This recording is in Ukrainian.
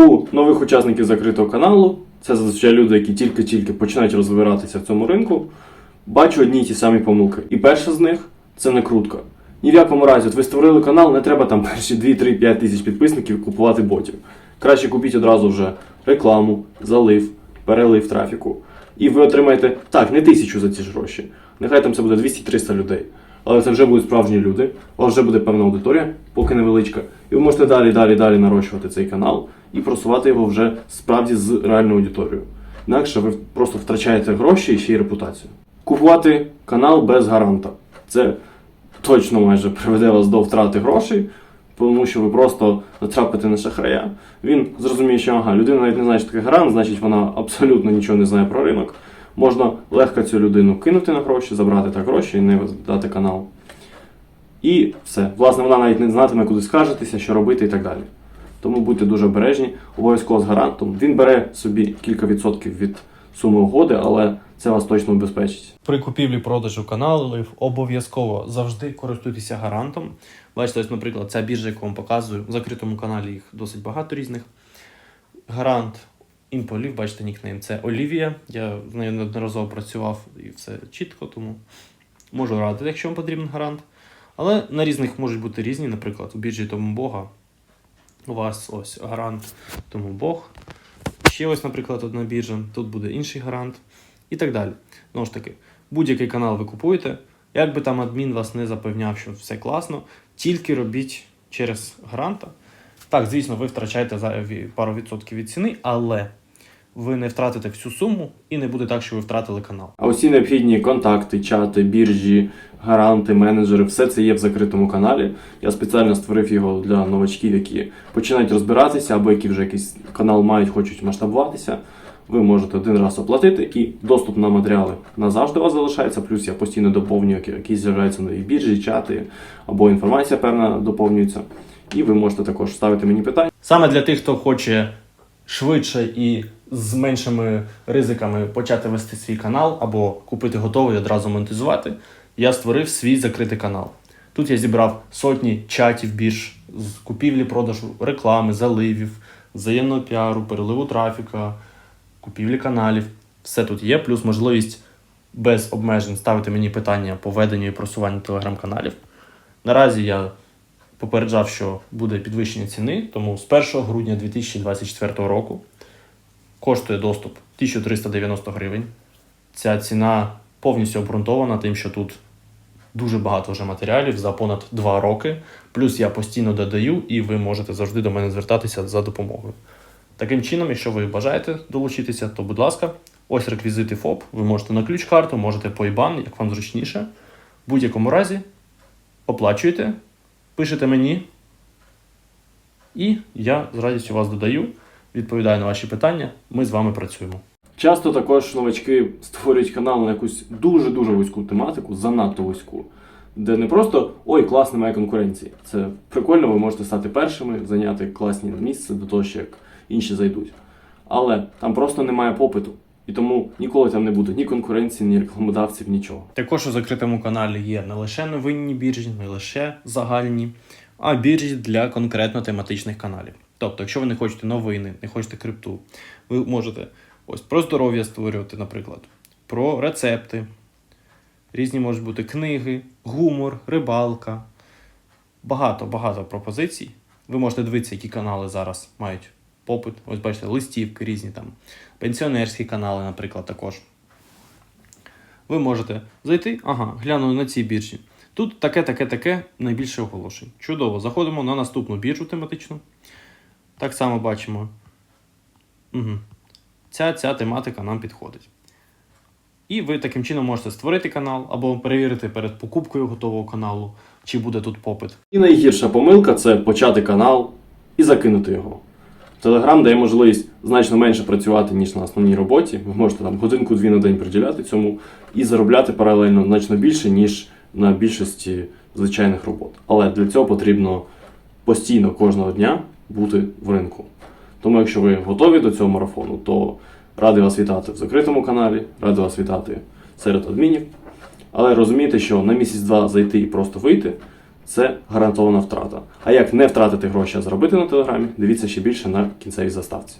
У нових учасників закритого каналу, це зазвичай люди, які тільки-тільки починають розбиратися в цьому ринку, бачу одні й ті самі помилки. І перша з них це накрутка. Ні в якому разі, от ви створили канал, не треба там перші 2-3-5 тисяч підписників купувати ботів. Краще купіть одразу вже рекламу, залив, перелив трафіку. І ви отримаєте так, не тисячу за ці ж гроші. Нехай там це буде 200-300 людей. Але це вже будуть справжні люди, у вас вже буде певна аудиторія, поки невеличка. І ви можете далі, далі, далі нарощувати цей канал і просувати його вже справді з реальною аудиторією. Інакше ви просто втрачаєте гроші і ще й репутацію. Купувати канал без гаранта. Це точно майже приведе вас до втрати грошей, тому що ви просто натрапите на шахрая. Він зрозуміє, що ага, людина навіть не знає, що таке гарант, значить вона абсолютно нічого не знає про ринок. Можна легко цю людину кинути на гроші, забрати так гроші і не дати канал. І все. Власне, вона навіть не знатиме, куди скаржитися, що робити і так далі. Тому будьте дуже обережні, обов'язково з гарантом. Він бере собі кілька відсотків від суми угоди, але це вас точно убезпечить. При купівлі-продажу каналів обов'язково завжди користуйтеся гарантом. Бачите, ось, наприклад, ця біржа, яку вам показую, в закритому каналі їх досить багато різних. Гарант Інполів, бачите, нікнейм, це Олівія. Я з нею неодноразово працював і все чітко, тому можу радити, якщо вам потрібен гарант. Але на різних можуть бути різні, наприклад, у біржі тому Бога. У вас ось гарант тому Бог. Ще ось, наприклад, одна біржа, тут буде інший гарант і так далі. Знову ж таки, будь-який канал ви купуєте, як би там адмін вас не запевняв, що все класно, тільки робіть через гаранта. Так, звісно, ви втрачаєте пару відсотків від ціни, але ви не втратите всю суму і не буде так, що ви втратили канал. А усі необхідні контакти, чати, біржі, гаранти, менеджери, все це є в закритому каналі. Я спеціально створив його для новачків, які починають розбиратися або які вже якийсь канал мають, хочуть масштабуватися. Ви можете один раз оплатити, і доступ на матеріали назавжди у вас залишається. Плюс я постійно доповнюю, які з'являються нові біржі, чати або інформація певна доповнюється. І ви можете також ставити мені питання. Саме для тих, хто хоче швидше і з меншими ризиками почати вести свій канал або купити готовий одразу монетизувати, я створив свій закритий канал. Тут я зібрав сотні чатів бірж з купівлі, продажу, реклами, заливів, взаємного піару, переливу трафіка, купівлі каналів. Все тут є, плюс можливість без обмежень ставити мені питання по веденню і просуванню телеграм-каналів. Наразі я попереджав, що буде підвищення ціни, тому з 1 грудня 2024 року коштує доступ 1390 гривень. Ця ціна повністю обґрунтована тим, що тут дуже багато вже матеріалів за понад 2 роки. Плюс я постійно додаю, і ви можете завжди до мене звертатися за допомогою. Таким чином, якщо ви бажаєте долучитися, то будь ласка, ось реквізити ФОП. Ви можете на ключ-карту, можете по IBAN, як вам зручніше. В будь-якому разі оплачуєте, пишете мені, і я з радістю вас додаю, відповідаю на ваші питання. Ми з вами працюємо. Часто також новачки створюють канал на якусь дуже-дуже вузьку тематику, занадто вузьку, де не просто ой, клас, немає конкуренції. Це прикольно, ви можете стати першими, зайняти класні місце до того, що як інші зайдуть. Але там просто немає попиту. І тому ніколи там не буде ні конкуренції, ні рекламодавців, нічого. Також у закритому каналі є не лише новинні біржі, не лише загальні, а біржі для конкретно тематичних каналів. Тобто, якщо ви не хочете новини, не хочете крипту, ви можете ось про здоров'я створювати, наприклад, про рецепти. Різні можуть бути книги, гумор, рибалка. Багато багато пропозицій. Ви можете дивитися, які канали зараз мають попит. Ось бачите, листівки різні там, пенсіонерські канали, наприклад, також ви можете зайти, ага, глянули на цій біржі. Тут таке, таке, таке найбільше оголошень. Чудово. Заходимо на наступну біржу тематичну. Так само бачимо. Угу. Ця, ця тематика нам підходить. І ви таким чином можете створити канал або перевірити перед покупкою готового каналу, чи буде тут попит. І найгірша помилка це почати канал і закинути його. Телеграм дає можливість значно менше працювати, ніж на основній роботі. Ви можете там годинку-дві на день приділяти цьому і заробляти паралельно значно більше, ніж на більшості звичайних робот. Але для цього потрібно постійно кожного дня бути в ринку. Тому, якщо ви готові до цього марафону, то радий вас вітати в закритому каналі, радий вас вітати серед адмінів. Але розумійте, що на місяць-два зайти і просто вийти це гарантована втрата. А як не втратити гроші, а заробити на телеграмі, дивіться ще більше на кінцевій заставці.